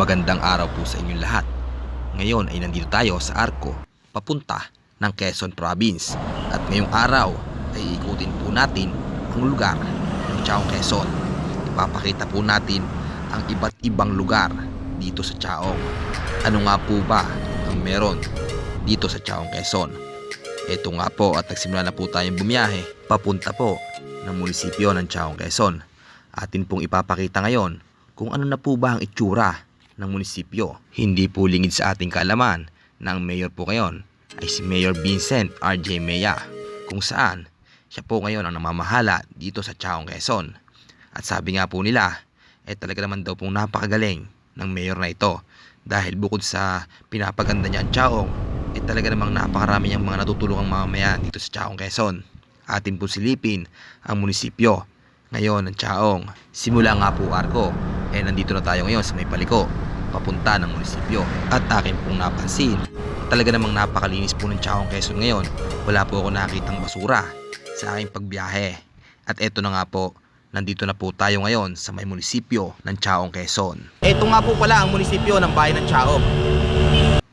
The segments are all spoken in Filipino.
Magandang araw po sa inyong lahat. Ngayon ay nandito tayo sa Arco, papunta ng Quezon Province. At ngayong araw ay ikutin po natin ang lugar ng Chaong Quezon. Ipapakita po natin ang iba't ibang lugar dito sa Chaong. Ano nga po ba ang meron dito sa Chaong Quezon? Ito nga po at nagsimula na po tayong bumiyahe papunta po ng munisipyo ng Chaong Quezon. Atin pong ipapakita ngayon kung ano na po ba ang itsura ng munisipyo. Hindi po lingid sa ating kaalaman na ang mayor po ngayon ay si Mayor Vincent R.J. Mea kung saan siya po ngayon ang namamahala dito sa Chaong Quezon. At sabi nga po nila, eh talaga naman daw pong napakagaling ng mayor na ito dahil bukod sa pinapaganda niya ang Chaong, eh talaga namang napakarami niyang mga natutulungang mamamayan dito sa Chaong Quezon. Atin po silipin ang munisipyo ngayon ng Chaong. Simula nga po Arco, eh nandito na tayo ngayon sa may paliko, papunta ng munisipyo. At akin pong napansin, talaga namang napakalinis po ng Chaong Quezon ngayon. Wala po ako nakitang basura sa aking pagbiyahe. At eto na nga po, nandito na po tayo ngayon sa may munisipyo ng Chaong Quezon. Ito nga po pala ang munisipyo ng bayan ng Chaong.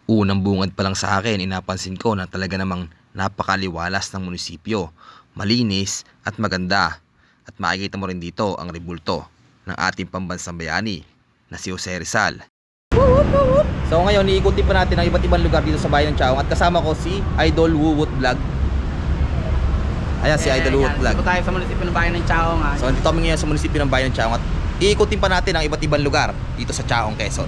Unang bungad pa lang sa akin, inapansin ko na talaga namang napakaliwalas ng munisipyo. Malinis at maganda. At makikita mo rin dito ang rebulto ng ating pambansang bayani na si Jose Rizal. So ngayon, iikutin pa natin ang iba't ibang lugar dito sa bayan ng Chaong at kasama ko si Idol Wuwut Vlog. Ayan si Idol Wuwut Vlog. Dito tayo sa munisipyo ng bayan ng Chaong ha. So nandito kami ngayon sa munisipyo ng bayan ng Chaong at iikutin pa natin ang iba't ibang lugar dito sa Chaong, Quezon.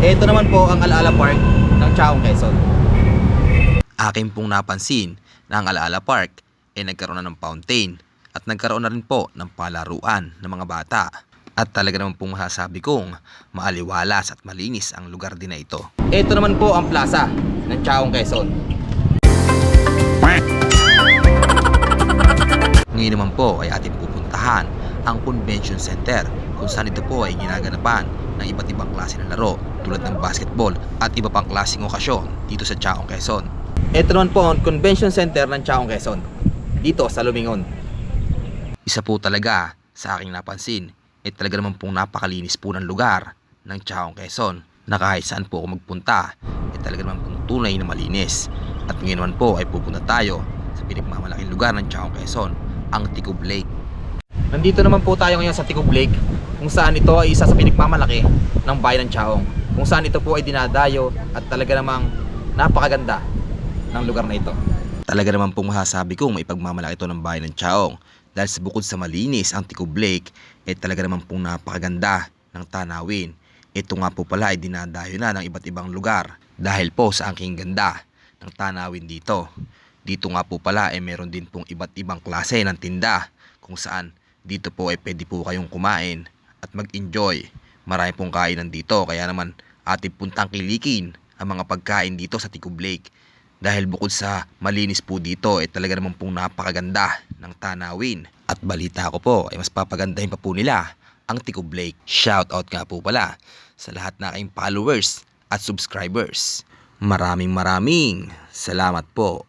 Ito naman po ang Alaala Park ng Chaong, Quezon. Akin pong napansin na ang Alaala Park ay nagkaroon na ng fountain at nagkaroon na rin po ng palaruan ng mga bata. At talaga naman pong masasabi kong maaliwalas at malinis ang lugar din na ito. Ito naman po ang plaza ng Chaong Quezon. Ngayon naman po ay ating pupuntahan ang Convention Center kung saan ito po ay ginaganapan ng iba't ibang klase ng laro tulad ng basketball at iba pang klaseng okasyon dito sa Chaong Quezon. Ito naman po ang Convention Center ng Chaong Quezon dito sa Lumingon. Isa po talaga sa aking napansin ay talaga naman pong napakalinis po ng lugar ng Chaong Quezon na kahit saan po ako magpunta ay talaga naman pong tunay na malinis. At ngayon naman po ay pupunta tayo sa pinagmamalaking lugar ng Chaong Quezon, ang Tikub Lake. Nandito naman po tayo ngayon sa Tikub Lake kung saan ito ay isa sa pinagmamalaki ng bayan ng Chaong. Kung saan ito po ay dinadayo at talaga namang napakaganda ng lugar na ito. Talaga naman pong masasabi kong may pagmamalaki ito ng bayan ng Chaong dahil sa bukod sa malinis ang Tikub Lake ay talaga naman pong napakaganda ng tanawin. Ito nga po pala ay dinadayo na ng iba't ibang lugar dahil po sa aking ganda ng tanawin dito. Dito nga po pala ay meron din pong iba't ibang klase ng tinda kung saan dito po ay pwede po kayong kumain at mag-enjoy. Marami pong kainan dito kaya naman ating puntang kilikin ang mga pagkain dito sa Tikub Lake. Dahil bukod sa malinis po dito ay talaga naman pong napakaganda ng tanawin. At balita ko po ay mas papagandahin pa po nila ang Tikub Lake. Shout out nga po pala sa lahat na aking followers at subscribers. Maraming maraming salamat po.